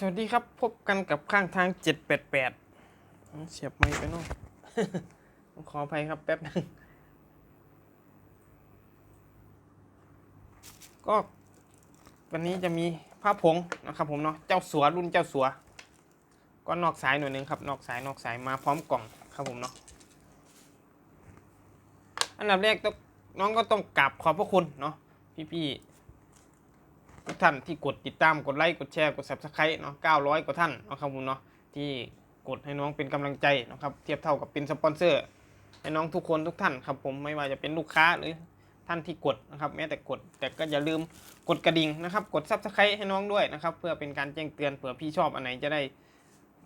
สวัสดีครับ พบกันกับข้างทาง 788 เสียบไม่ไปนองต้องขออภัยครับแป๊บหนึง ก็ วันนี้จะมีผ้าผงนะครับผมเนาะเจ้าสัวรุ่นเจ้าสัว ก็นอกสายหน่อยหนึงครับ นอกสายนอกสายมาพร้อมกล่องครับผมเนาะอันดับแรกต้องน้องก็ต้องกราบขอบพระคุณเนาะพี่ๆ ทุกท่านที่กดติดตามกดไลค์กดแชร์กด subscribe เนาะ900 กว่าท่านเนาะครับผมเนาะที่กดให้น้องเป็นกำลังใจนะครับเทียบเท่ากับเป็นสปอนเซอร์ให้น้องทุกคนทุกท่านครับผมไม่ว่าจะเป็นลูกค้าหรือท่านที่กดนะครับแม้แต่กดแต่ก็อย่าลืมกดกระดิ่งนะครับ กด subscribe ให้น้องด้วยนะครับ เพื่อเป็นการแจ้งเตือนเผื่อพี่ชอบอันไหนจะได้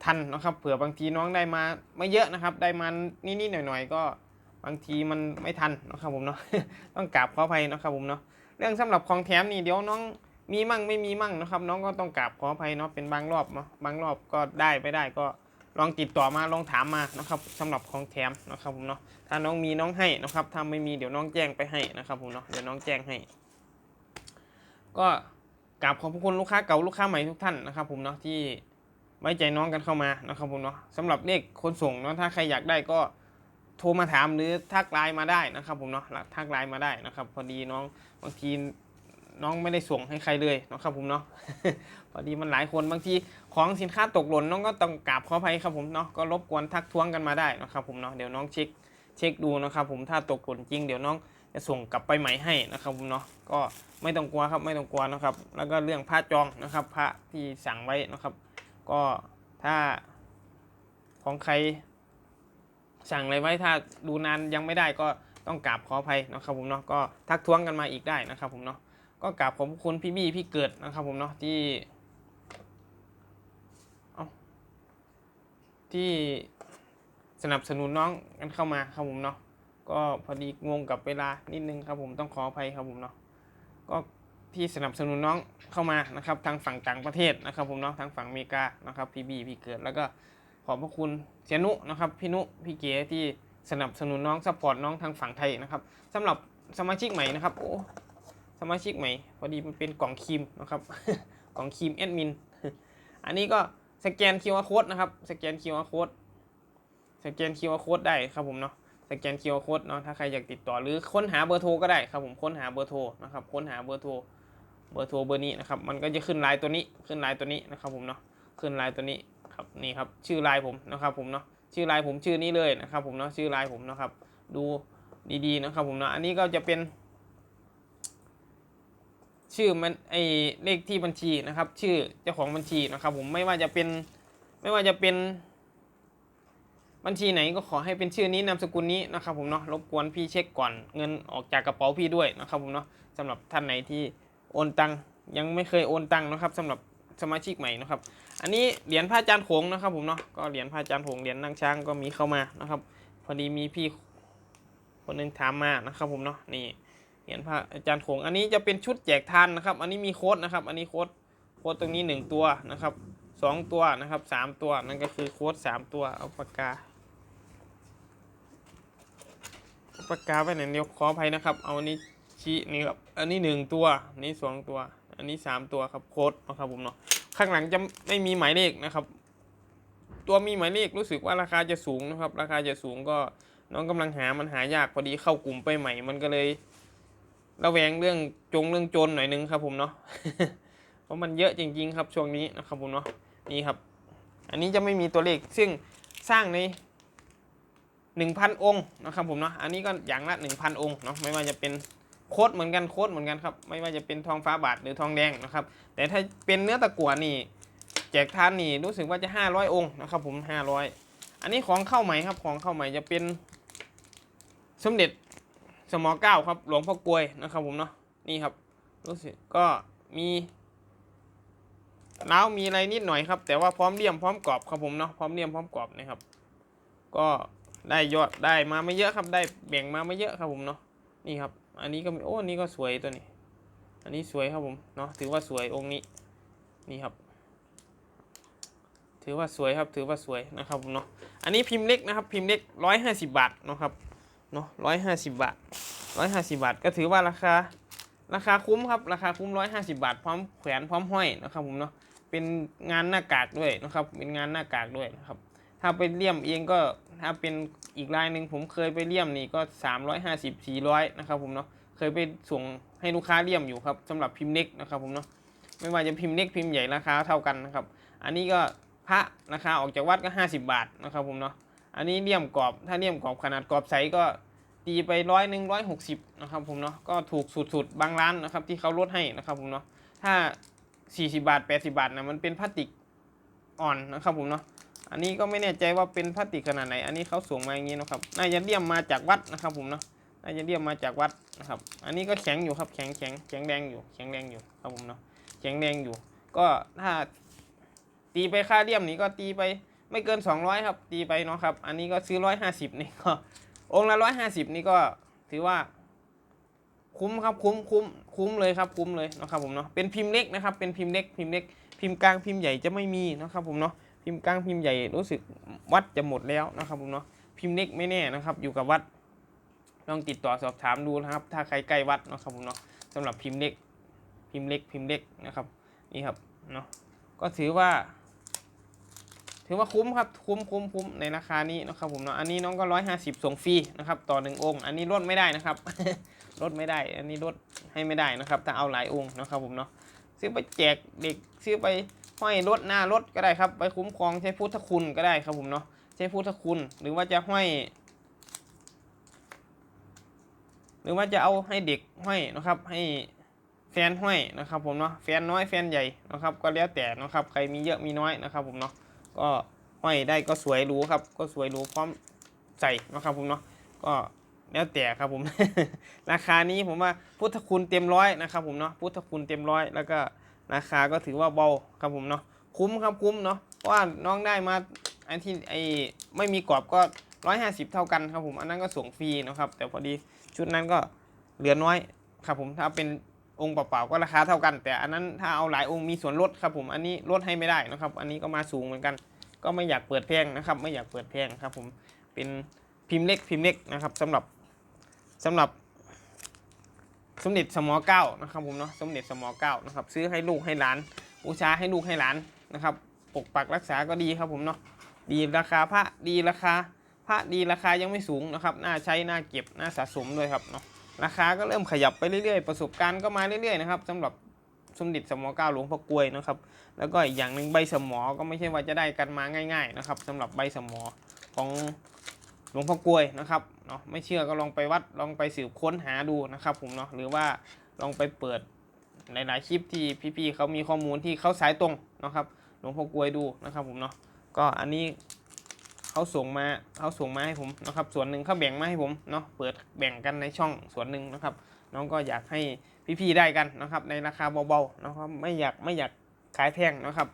ทันนะครับเผื่อบางทีน้องได้มาไม่เยอะนะครับ ได้มานิดๆหน่อยๆก็บางทีมันไม่ทันนะครับผมเนาะต้องกราบขออภัยนะครับผมเนาะเรื่องสำหรับของแถมนี่เดี๋ยวน้อง มีมั่งไม่มีมั่งนะครับ น้องก็ต้องกราบขออภัยเนาะเป็นบางรอบเนาะบางรอบก็ได้ไม่ได้ก็ลองติดต่อมาลองถามมานะครับสำหรับของแถมนะครับผมเนาะถ้าน้องมีน้องให้นะครับถ้าไม่มีเดี๋ยวน้องแจ้งไปให้นะครับผมเนาะเดี๋ยวน้องแจ้งให้ ก็กราบขอบพระคุณลูกค้าเก่าลูกค้าใหม่ทุกท่านนะครับผมเนาะที่ไว้ใจน้องกันเข้ามานะครับผมเนาะสำหรับเลขคนส่งเนาะถ้าใครอยากได้ก็โทรมาถามหรือทักไลน์มาได้นะครับผมเนาะทักไลน์มาได้นะครับ พอดีน้องบางที น้องไม่ได้ส่งให้ใครเลยนะครับผมเนาะพอดีมันหลายคนบางทีของสินค้าตกหล่นน้องก็ต้องกราบขออภัยครับผมเนาะก็รบกวนทักท้วงกันมาได้นะครับผมเนาะเดี๋ยวน้องเช็คเช็คดูนะครับผมถ้าตกหล่นจริงเดี๋ยวน้องจะส่งกลับไปใหม่ให้นะครับผมเนาะก็ไม่ต้องกลัวครับไม่ต้องกลัวนะครับ แล้วก็เรื่องผ้าจองนะครับพระที่สั่งไว้นะครับ ก็ถ้าของใครสั่งอะไรไว้ถ้าดูนานยังไม่ได้ก็ต้องกราบขออภัยนะครับผมเนาะก็ทักท้วงกันมาอีกได้นะครับผมเนาะ ก็กราบขอบคุณพี่บี้พี่เกิดนะครับผมเนาะที่เอาที่สนับสนุนน้องกันเข้ามาครับผมเนาะก็พอดีงงกับเวลานิดนึงครับผมต้องขออภัยครับผมเนาะก็ที่สนับสนุนน้องเข้ามานะครับ ทางฝั่งต่างประเทศนะครับผมเนาะทางฝั่งอเมริกานะครับพี่บี้พี่เกิดแล้วก็ขอบพระคุณเสียนุนะครับพี่นุพี่เก๋ที่สนับสนุนน้องซัพพอร์ตน้องทางฝั่งไทยนะครับสำหรับสมาชิกใหม่นะครับโอ้ สมาชิกใหม่พอดีมันเป็นกล่องครีมนะครับ กล่องครีมแอดมิน อันนี้ก็สแกน QR code นะครับ สแกน QR code สแกน QR code ได้ครับผมเนาะ สแกน QR code เนาะ ถ้าใครอยากติดต่อหรือค้นหาเบอร์โทรก็ได้ครับผม ค้นหาเบอร์โทรนะครับ ค้นหาเบอร์โทร เบอร์โทรเบอร์นี้นะครับ มันก็จะขึ้นไลน์ตัวนี้ ขึ้นไลน์ตัวนี้นะครับผมเนาะ ขึ้นไลน์ตัวนี้ครับ นี่ครับ ชื่อไลน์ผมนะครับผมเนาะ ชื่อไลน์ผมชื่อนี้เลยนะครับผมเนาะ ชื่อไลน์ผมนะครับ ดูดีๆนะครับผมเนาะ อันนี้ก็จะเป็น ชื่อมันไอเลขที่บัญชีนะครับ ชื่อเจ้าของบัญชีนะครับ ผมไม่ว่าจะเป็นไม่ว่าจะเป็นบัญชีไหนก็ขอให้เป็นชื่อนี้นามสกุลนี้นะครับผมเนาะรบกวนพี่เช็คก่อนเงินออกจากกระเป๋าพี่ด้วยนะครับผมเนาะสำหรับท่านไหนที่โอนตังยังไม่เคยโอนตังนะครับสำหรับสมาชิกใหม่นะครับ อันนี้เหรียญพระอาจารย์โขงนะครับผมเนาะก็เหรียญพระอาจารย์โขงเหรียญนางช้างก็มีเข้ามานะครับ พอดีมีพี่คนหนึงถามมานะครับผมเนาะนี่ เหรียญพระอาจารย์โขงอันนี้จะเป็นชุดแจกทานนะครับ อันนี้มีโค้ดนะครับ อันนี้โค้ดโค้ดตรงนี้หนึ่งตัวนะครับสองตัวนะครับสามตัวนั่นก็คือโค้ดสามตัวเอาปากกาเอาปากกาไปไหนเดียวขออภัยนะครับ เอาอันนี้ชี้นี่ครับอันนี้หนึ่งตัวอันนี้สองตัว อันนี้สามตัวครับโค้ดนะครับผมเนาะข้างหลังจะไม่มีหมายเลขนะครับ ตัวมีหมายเลขรู้สึกว่าราคาจะสูงนะครับ ราคาจะสูงก็น้องกำลังหามันหายากพอดีเข้ากลุ่มไปใหม่มันก็เลย ระแวงเรื่องจงเรื่องโจรหน่อยนึงครับผมเนาะเพราะมันเยอะจริง ๆ ครับช่วงนี้นะครับผมเนาะนี่ครับ อันนี้จะไม่มีตัวเลขซึ่งสร้างในหนึ่งพันองค์นะครับผมเนาะอันนี้ก็อย่างละหนึ่งพันองค์เนาะไม่ว่าจะเป็นโคดเหมือนกันโคดเหมือนกันครับไม่ว่าจะเป็นทองฟ้าบาทหรือทองแดงนะครับ แต่ถ้าเป็นเนื้อตะกั่วนี่แจกทานนี่รู้สึกว่าจะห้าร้อยองค์นะครับผมห้าร้อยอันนี้ของเข้าใหม่ครับของเข้าใหม่จะเป็นสมเด็จ สมอเก้าครับ หลวงพ่อกลวยนะครับผมเนาะนี่ครับรู้สึกก็มีน้าวมีอะไรนิดหน่อยครับ แต่ว่าพร้อมเลี่ยมพร้อมกรอบครับผมเนาะพร้อมเลี่ยมพร้อมกรอบนะครับ ก็ได้ยอดได้มาไม่เยอะครับ ได้แบ่งมาไม่เยอะครับผมเนาะนี่ครับ อันนี้ก็มีโอ้อันนี้ก็สวยตัวนี้ อันนี้สวยครับผมเนาะถือว่าสวยองค์นี้นี่ครับ ถือว่าสวยครับถือว่าสวยนะครับผมเนาะอันนี้พิมพ์เล็กนะครับ พิมพ์เล็กร้อยห้าสิบบาทนะครับ เนาะร้อยห้าสิบบาทร้อยห้าสิบาท ก็ถือว่าราคา ราคาคุ้มครับ ราคาคุ้มร้อยห้าสิบาท พร้อมแขวนพร้อมห้อยนะครับผมเนาะ เป็นงานหน้ากากด้วยนะครับ เป็นงานหน้ากากด้วยนะครับ ถ้าไปเลี่ยมเองก็ ถ้าเป็นอีกลายหนึ่งผมเคยไปเลี่ยมนี่ก็350 400นะครับผมเนาะ เคยไปส่งให้ลูกค้าเลี่ยมอยู่ครับสำหรับพิมพ์เล็กนะครับผมเนาะ ไม่ว่าจะพิมพ์เล็กพิมพ์ใหญ่ราคาเท่ากันนะครับ อันนี้ก็พระราคาออกจากวัดก็ 50 บาทนะครับผมเนาะ อันนี้เลี่ยมกรอบ ถ้าเลี่ยมกรอบขนาดกรอบใสก็ตีไปร้อยหนึ่งร้อยหกสิบนะครับผมเนาะ ก็ถูกสุดๆ บางร้านนะครับที่เขาลดให้นะครับผมเนาะ ถ้า40บาท80บาทนะมันเป็นพลาสติกอ่อนนะครับผมเนาะ อันนี้ก็ไม่แน่ใจว่าเป็นพลาสติกขนาดไหน อันนี้เขาส่งมาอย่างนี้นะครับ น่าจะเลี่ยมมาจากวัดนะครับผมเนาะ น่าจะเลี่ยมมาจากวัดนะครับ อันนี้ก็แข็งอยู่ครับ แข็งแข็งแข็งแรงอยู่ แข็งแรงอยู่ครับผมเนาะ แข็งแรงอยู่ ก็ถ้าตีไปค่าเลี่ยมนี่ก็ตีไป ไม่เกิน 200 ครับ ตีไปเนาะครับ อันนี้ก็ซื้อ 150 นี่ก็ องค์ละ 150 นี่ก็ถือว่า คุ้มครับคุ้มคุ้มคุ้มเลยครับคุ้มเลยนะครับผมเนาะเป็นพิมพ์เล็กนะครับ เป็นพิมพ์เล็กพิมพ์เล็ก พิมพ์กลางพิมพ์ใหญ่จะไม่มีนะครับผมเนาะพิมพ์กลางพิมพ์ใหญ่รู้สึกวัดจะหมดแล้วนะครับผมเนาะพิมพ์เล็กไม่แน่นะครับ อยู่กับวัดลองติดต่อสอบถามดูนะครับ ถ้าใครใกล้วัดนะครับผมเนาะสำหรับพิมพ์เล็ก พิมพ์เล็กพิมพ์เล็กนะครับ นี่ครับเนาะก็ถือว่า ถือว่าคุ้มครับคุ้มคุ้มคุ้มในราคานี้นะครับผมเนาะอันนี้น้องก็ร้อยห้าสิบส่งฟรีนะครับต่อหนึ่งองค์ อันนี้ลดไม่ได้นะครับลดไม่ได้ อันนี้ลดให้ไม่ได้นะครับ ถ้าเอาหลายองค์นะครับผมเนาะซื้อไปแจกเด็กซื้อไปห้อยรถหน้ารถก็ได้ครับไปคุ้มครองใช้พุทธคุณก็ได้ครับผมเนาะใช้พุทธคุณหรือว่าจะห้อย หรือว่าจะเอาให้เด็กห้อยนะครับ ให้แฟนห้อยนะครับผมเนาะแฟนน้อยแฟนใหญ่นะครับ ก็แล้วแต่นะครับ ใครมีเยอะมีน้อยนะครับผมเนาะ ก็ห้อยได้ก็สวยหรูครับ ก็สวยหรูพร้อมใส่นะครับผมเนาะก็แล้วแต่ครับผม ราคานี้ผมว่าพุทธคุณเต็มร้อยนะครับผมเนาะพุทธคุณเต็มร้อยแล้วก็ราคาก็ถือว่าเบาครับผมเนาะคุ้มครับคุ้มเนาะเพราะว่าน้องได้มาอันที่ไอไม่มีกรอบก็ร้อยห้าสิบเท่ากันครับผมอันนั้นก็ส่งฟรีนะครับ แต่พอดีชุดนั้นก็เหลือน้อยครับผมถ้าเป็น องค์เปล่าๆก็ราคาเท่ากัน แต่อันนั้นถ้าเอาหลายองค์มีส่วนลดครับผมอันนี้ลดให้ไม่ได้นะครับ อันนี้ก็มาสูงเหมือนกัน ก็ไม่อยากเปิดแพงนะครับ ไม่อยากเปิดแพงครับผมเป็นพิมพ์เล็กพิมพ์เล็กนะครับสำหรับสำหรับสมเด็จสมอเก้านะครับผมเนาะสมเด็จสมอเก้านะครับซื้อให้ลูกให้หลานบูชาให้ลูกให้หลานนะครับปกปักรักษาก็ดีครับผมเนาะดีราคาพระดีราคาพระดีราคายังไม่สูงนะครับน่าใช้น่าเก็บน่าสะสมด้วยครับเนาะ ราคาก็เริ่มขยับไปเรื่อยๆ ประสบการณ์ก็มาเรื่อยๆนะครับสำหรับสมเด็จสมอเก้าหลวงพ่อกลวยนะครับ แล้วก็อีกอย่างหนึ่งใบสมอก็ไม่ใช่ว่าจะได้กันมาง่าย ๆนะครับสำหรับใบสมอของหลวงพ่อกลวยนะครับเนาะไม่เชื่อก็ลองไปวัดลองไปสืบค้นหาดูนะครับผมเนาะหรือว่าลองไปเปิดหลายๆคลิปที่พี่ๆเขามีข้อมูลที่เขาสายตรงนะครับ หลวงพ่อกลวยดูนะครับผมเนาะก็อันนี้ เขาส่งมาเขาส่งมาให้ผมนะครับ ส่วนหนึ่งเขาแบ่งมาให้ผมเนาะเปิดแบ่งกันในช่องส่วนหนึ่งนะครับ น้องก็อยากให้พี่ๆได้กันนะครับ ในราคาเบาๆนะครับไม่อยากไม่อยากขายแพงนะครับ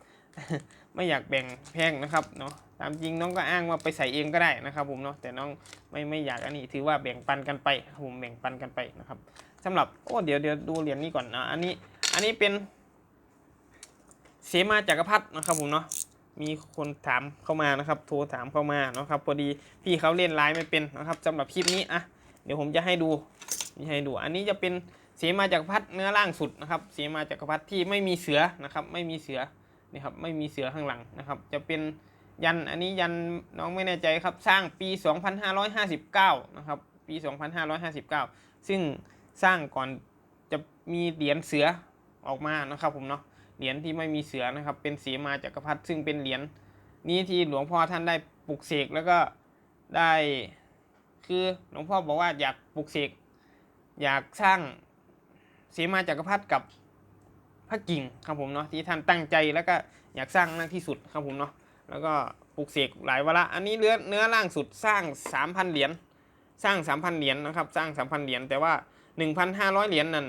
ไม่อยากแบ่งแพงนะครับเนาะตามจริงน้องก็อ้างว่าไปใส่เองก็ได้นะครับ ผมเนาะแต่น้องไม่ไม่อยากอันนี้ถือว่าแบ่งปันกันไปผมแบ่งปันกันไปนะครับสำหรับโอ้เดี๋ยวเดี๋ยวดูเหรียญนี้ก่อนนะอันนี้อันนี้เป็นเสมาจักรพรรดินะครับผมเนาะ มีคนถามเข้ามานะครับ โทรถามเข้ามานะครับพอดีพี่เขาเล่นไลน์ไม่เป็นนะครับสำหรับคลิปนี้อะเดี๋ยวผมจะให้ดูจะให้ดู อันนี้จะเป็นเสมาจักรพรรดิเนื้อล่างสุดนะครับ เสมาจักรพรรดิที่ไม่มีเสือนะครับ ไม่มีเสือนี่ครับไม่มีเสือข้างหลังนะครับ จะเป็นยันอันนี้ยันน้องไม่แน่ใจครับสร้างปี 2559 นะครับปี 2559 ซึ่งสร้างก่อนจะมีเหรียญเสือออกมานะครับผมเนาะ เหรียญที่ไม่มีเสือนะครับ เป็นเสีมาจักรพรรดิซึ่งเป็นเหรียญนี้ที่หลวงพ่อท่านได้ปลุกเสกแล้วก็ได้ คือหลวงพ่อบอกว่าอยากปลุกเสกอยากสร้างเสีมาจักรพรรดิกับพระกิ่งครับผมเนาะที่ท่านตั้งใจแล้วก็อยากสร้างมากที่สุดครับผมเนาะแล้วก็ปลูกเสกหลายวาระอันนี้เนื้อเนื้อล่างสุดสร้าง 3,000 เหรียญสร้าง 3,000 เหรียญนะครับ สร้าง 3,000 เหรียญแต่ว่า 1,500 เหรียญนั่น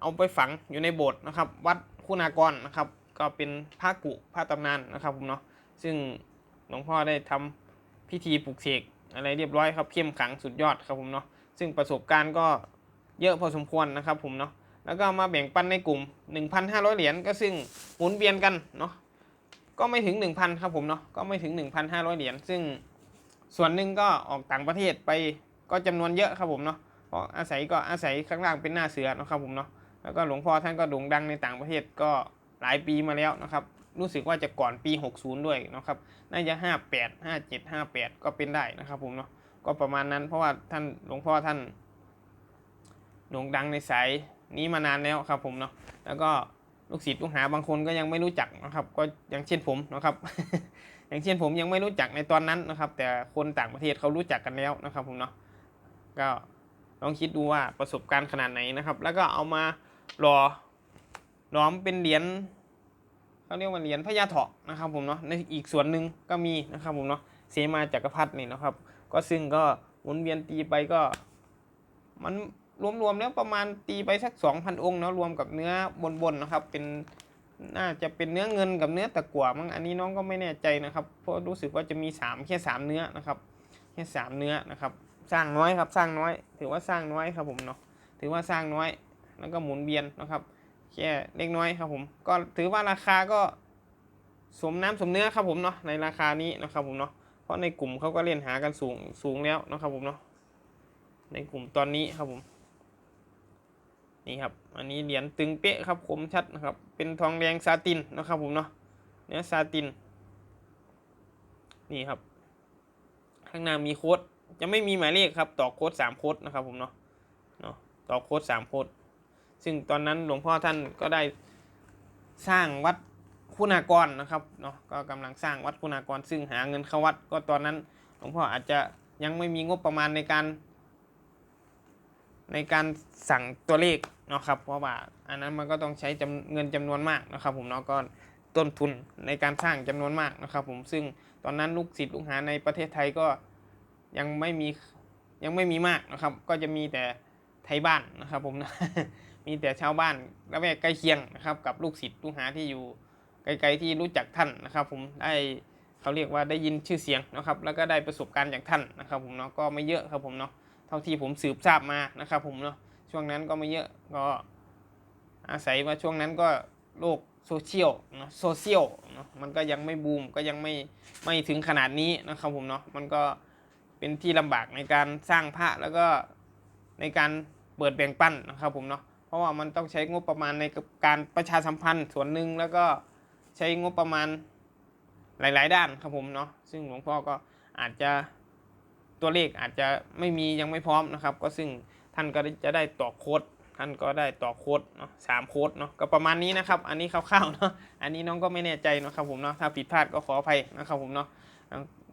เอาไปฝังอยู่ในโบสถ์นะครับ วัด คุณากรนะครับ ก็เป็นพระกุพระตำนานนะครับผมเนาะซึ่งหลวงพ่อได้ทำพิธีปลูกเสกอะไรเรียบร้อยครับเข้มขังสุดยอดครับผมเนาะซึ่งประสบการณ์ก็เยอะพอสมควรนะครับผมเนาะแล้วก็มาแบ่งปันในกลุ่ม 1,500 เหรียญก็ซึ่งหมุนเวียนกันเนาะก็ไม่ถึง 1,000 ครับผมเนาะก็ไม่ถึง 1,500 เหรียญซึ่งส่วนหนึ่งก็ออกต่างประเทศไปก็จำนวนเยอะครับผมเนาะเพราะอาศัยก็อาศัยข้างล่างเป็นหน้าเสือนะครับผมเนาะ แล้วก็หลวงพ่อท่านก็โด่งดังในต่างประเทศก็หลายปีมาแล้วนะครับ รู้สึกว่าจะก่อนปี 60 ด้วยนะครับ น่าจะ 58 57 58 ก็เป็นได้นะครับผมเนาะ ก็ประมาณนั้นเพราะว่าท่านหลวงพ่อท่านโด่งดังในสายนี้มานานแล้วครับผมเนาะ แล้วก็ลูกศิษย์ลูกหาบางคนก็ยังไม่รู้จักนะครับ ก็อย่างเช่นผมนะครับ อย่างเช่นผมยังไม่รู้จักในตอนนั้นนะครับ แต่คนต่างประเทศเขารู้จักกันแล้วนะครับผมเนาะ ก็ลองคิดดูว่าประสบการณ์ขนาดไหนนะครับ แล้วก็เอามา หล่อหลอมเป็นเหรียญเขาเรียกว่าเหรียญพญาเถาะนะครับผมเนาะในอีกส่วนหนึ่งก็มีนะครับผมเนาะเสมาจักรพรรดินี่นะครับ ก็ซึ่งก็หมุนเวียนตีไปก็ มันรวมๆแล้วประมาณตีไปสักสองพันองค์เนาะรวมกับเนื้อบนๆนะครับ เป็นน่าจะเป็นเนื้อเงินกับเนื้อตะกั่วมั้งอันนี้น้องก็ไม่แน่ใจนะครับเพราะรู้สึกว่าจะมีสามแค่สามเนื้อนะครับแค่สามเนื้อนะครับ สร้างน้อยครับสร้างน้อย ถือว่าสร้างน้อยครับผมเนาะถือว่าสร้างน้อย แล้วก็หมุนเวียนนะครับแค่เล็กน้อยครับผมก็ถือว่าราคาก็สมน้ำสมเนื้อครับผมเนาะในราคานี้นะครับผมเนาะเพราะในกลุ่มเขาก็เล่นหากันสูงสูงแล้วนะครับผมเนาะในกลุ่มตอนนี้ครับผมนี่ครับอันนี้เหรียญตึงเป๊ะครับคมชัดนะครับเป็นทองแดงซาตินนะครับผมเนาะเนื้อซาตินนี่ครับข้างหน้ามีโค้ดจะไม่มีหมายเลขครับต่อโค้ดสามโค้ดนะครับผมเนาะเนาะต่อโค้ดสามโค้ด ซึ่งตอนนั้นหลวงพ่อท่านก็ได้สร้างวัดคุณากรนะครับเนาะก็กำลังสร้างวัดคุณากร ซึ่งหาเงินเข้าวัด ก็ตอนนั้นหลวงพ่ออาจจะยังไม่มีงบประมาณในการ ในการสั่งตัวเลขเนาะครับเพราะว่าอันนั้นมันก็ต้องใช้เงินจำนวนมากนะครับ ผมเนาะก็ต้นทุนในการสร้างจำนวนมากนะครับ ผมซึ่งตอนนั้นลูกศิษย์ลูกหาในประเทศไทยก็ยังไม่มียังไม่มีมากนะครับ ก็จะมีแต่ไทยบ้านนะครับ ผมนะ มีแต่ชาวบ้านละแวกใกล้เคียงนะครับ กับลูกศิษย์ลูกหาที่อยู่ไกลๆที่รู้จักท่านนะครับ ผมได้เขาเรียกว่าได้ยินชื่อเสียงนะครับ แล้วก็ได้ประสบการณ์จากท่านนะครับ ผมเนาะก็ไม่เยอะครับผมเนาะเท่าที่ผมสืบทราบมานะครับ ผมเนาะช่วงนั้นก็ไม่เยอะก็อาศัยว่าช่วงนั้นก็โลกโซเชียลเนาะโซเชียลเนาะมันก็ยังไม่บูมก็ยังไม่ไม่ถึงขนาดนี้นะครับผมเนาะมันก็เป็นที่ลำบากในการสร้างพระแล้วก็ในการเปิดแบ่งปั้นนะครับผมเนาะ เพราะว่ามันต้องใช้งบประมาณในการประชาสัมพันธ์ส่วนหนึ่งแล้วก็ใช้งบประมาณหลาย ๆ ด้านครับผมเนาะซึ่งหลวงพ่อก็อาจจะตัวเลขอาจจะไม่มียังไม่พร้อมนะครับ ก็ซึ่งท่านก็จะได้ต่อโค้ดท่านก็ได้ต่อโค้ดเนาะสามโค้ดเนาะก็ประมาณนี้นะครับ อันนี้คร่าวๆเนาะอันนี้น้องก็ไม่แน่ใจเนาะครับผมเนาะถ้าผิดพลาดก็ขออภัยนะครับผมเนาะ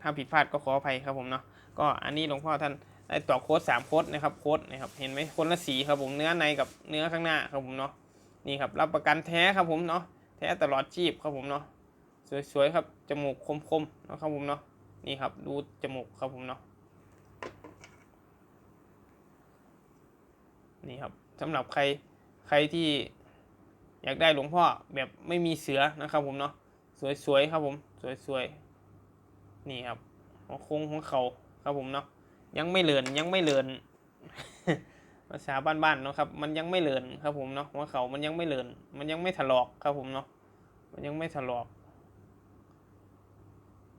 ถ้าผิดพลาดก็ขออภัยครับผมเนาะก็อันนี้หลวงพ่อท่าน ได้ต่อโค้ดสามโค้ดนะครับโค้ดนะครับเห็นไหมคนละสีครับผมเนื้อในกับเนื้อข้างหน้าครับผมเนาะนี่ครับรับประกันแท้ครับผมเนาะแท้ตลอดชีพครับผมเนาะสวยๆครับจมูกคมๆนะครับผมเนาะนี่ครับดูจมูกครับผมเนาะนี่ครับสำหรับใครใครที่อยากได้หลวงพ่อแบบไม่มีเสือนะครับผมเนาะสวยๆครับผมสวยๆนี่ครับหัวโค้งหัวเขาครับผมเนาะ ยังไม่เลือนยังไม่เลือนภาษาบ้านๆเนาะครับ มันยังไม่เลือนครับผมเนาะหัวเขามันยังไม่เลือนมันยังไม่ถลอกครับผมเนาะมันยังไม่ถลอก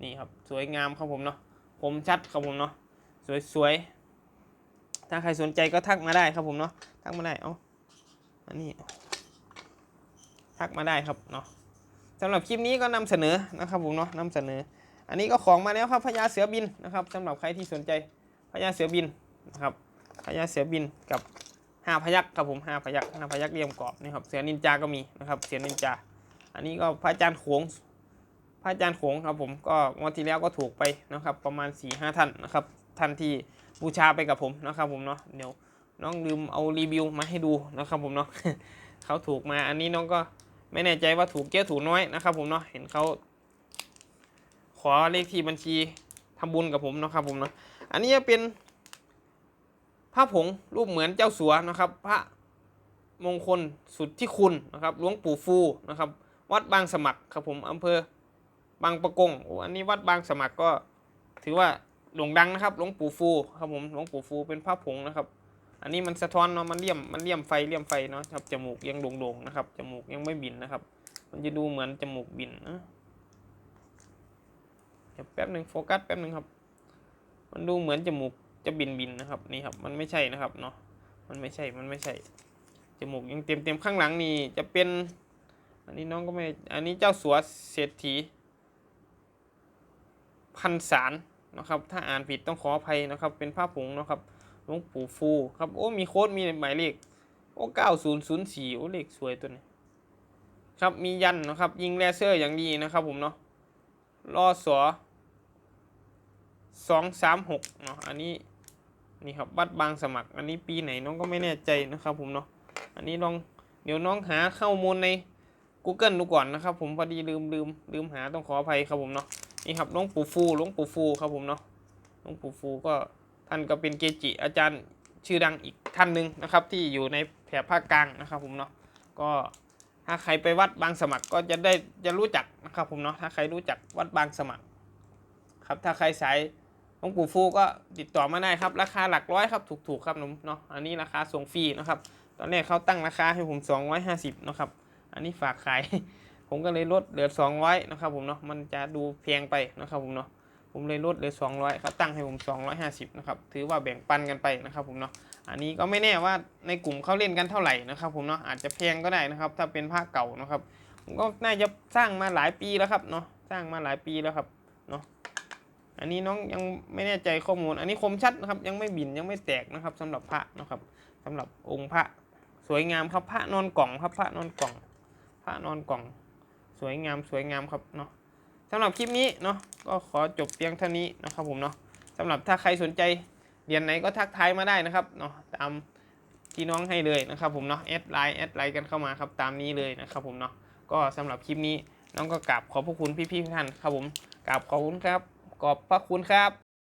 นี่ครับ สวยงามครับผมเนาะผมชัดครับผมเนาะสวยๆถ้าใครสนใจก็ทักมาได้ครับผมเนาะทักมาได้เอาอันนี้ทักมาได้ครับเนาะสำหรับคลิปนี้ก็นำเสนอนะครับผมเนาะนำเสนอ อันนี้ก็ของมาแล้วครับพญาเสือบินนะครับสำหรับใครที่สนใจ ญาเสือบินนะครับพญาเสือบินกับห้าพยักครับผมห้าพยักห้าพยักเรียมกรอบนี่ครับเสือนินจาก็มีนะครับเสือนินจา อันนี้ก็พระอาจารย์โขงพระอาจารย์โขงครับผมก็งวดที่แล้วก็ถูกไปนะครับประมาณ4ี่ห้าท่านนะครับท่านที่บูชาไปกับผมนะครับผมเนาะเดี๋ยวน้องลืมเอารีวิวมาให้ดูนะครับผมเนาะเขาถูกมาอันนี้น้องก็ไม่แน่ใจว่าถูกเยอะถูกน้อยนะครับผมเนาะเห็นเขาขอเลขที่บัญชีทำบุญกับผมนะครับผมเนาะ อันนี้จะเป็นพระผงรูปเหมือนเจ้าสัวนะครับ พระมงคลสุดที่คุณนะครับหลวงปู่ฟูนะครับ วัดบางสมัครครับผมอำเภอบางประกงโอ้อันนี้วัดบางสมัครก็ถือว่าโด่งดังนะครับหลวงปู่ฟูครับผมหลวงปู่ฟูเป็นพระผงนะครับ อันนี้มันสะท้อนเนาะมันเลี่ยมมันเลี่ยมไฟเลี่ยมไฟเนาะครับจมูกยังโด่งๆนะครับจมูกยังไม่บินนะครับ มันจะดูเหมือนจมูกบินนะเดี๋ยวแป๊บหนึ่งโฟกัสแป๊บหนึ่งครับ มันดูเหมือนจมูกจะบินบินนะครับนี่ครับ มันไม่ใช่นะครับเนาะมันไม่ใช่มันไม่ใช่จมูกยังเต็มเต็มๆข้างหลังนี่จะเป็น อันนี้น้องก็ไม่อันนี้เจ้าสัวเศรษฐี พันสารนะครับ ถ้าอ่านผิดต้องขออภัยนะครับ เป็นผ้าผงนะครับหลวงปู่ฟูครับโอ้มีโค้ดมีหมายเลขโอ้เก้าศูนย์ศูนย์สี่โอ้เลขสวยตัวนี้ครับมียันนะครับ ยิงเลเซอร์อย่างดีนะครับผมเนาะรอสอ สองสามหกเนาะอันนี้นี่ครับวัดบางสมัคร อันนี้ปีไหนน้องก็ไม่แน่ใจนะครับผมเนาะอันนี้ลองเดี๋ยวน้องหาข้อมูลใน Google ดูก่อนนะครับ ผมพอดีลืมลืมลืมหาต้องขออภัยครับผมเนาะนี่ครับหลวงปู่ฟูหลวงปู่ฟูครับผมเนาะหลวงปู่ฟูก็ท่านก็เป็นเกจิอาจารย์ชื่อดังอีกท่านหนึ่งนะครับ ที่อยู่ในแถบภาคกลางนะครับ ผมเนาะก็ถ้าใครไปวัดบางสมัครก็จะได้จะรู้จักนะครับผมเนาะถ้าใครรู้จักวัดบางสมัคร ครับถ้าใครสาย งปู่ฟูก็ติดต่อมาได้ครับ ราคาหลักร้อยครับถูกๆครับหนุ่มเนาะอันนี้ราคาส่งฟรีนะครับ ตอนแรกเขาตั้งราคาให้ผม 250นะครับอันนี้ฝากขาย ผมก็เลยลดเหลือ 200นะครับผมเนาะมันจะดูแพงไปนะครับผมเนาะผมเลยลดเหลือ 200เขาตั้งให้ผม 250นะครับถือว่าแบ่งปันกันไปนะครับผมเนาะอันนี้ก็ไม่แน่ว่าในกลุ่มเขาเล่นกันเท่าไหร่นะครับผมเนาะอาจจะแพงก็ได้นะครับ ถ้าเป็นผ้าเก่านะครับผมก็น่าจะสร้างมาหลายปีแล้วครับเนาะสร้างมาหลายปีแล้วครับเนาะ อันนี้น้องยังไม่แน่ใจข้อมูล อันนี้คมชัดนะครับ ยังไม่บินยังไม่แตกนะครับสำหรับพระนะครับสำหรับองค์พระสวยงามครับพระนอนกล่องครับพระนอนกล่อง พระนอนกล่อง สวยงามสวยงามครับเนาะสำหรับคลิปนี้เนาะก็ขอจบเพียงเท่านี้นะครับผมเนาะสำหรับถ้าใครสนใจเรียนไหนก็ทักทายมาได้นะครับเนาะตามที่น้องให้เลยนะครับผมเนาะแอดไลน์แอดไลน์กันเข้ามาครับตามนี้เลยนะครับผมเนาะก็สำหรับคลิปนี้น้องก็กราบขอบพระคุณพี่ๆท่านครับผมกราบขอบคุณครับ ขอบพระคุณครับ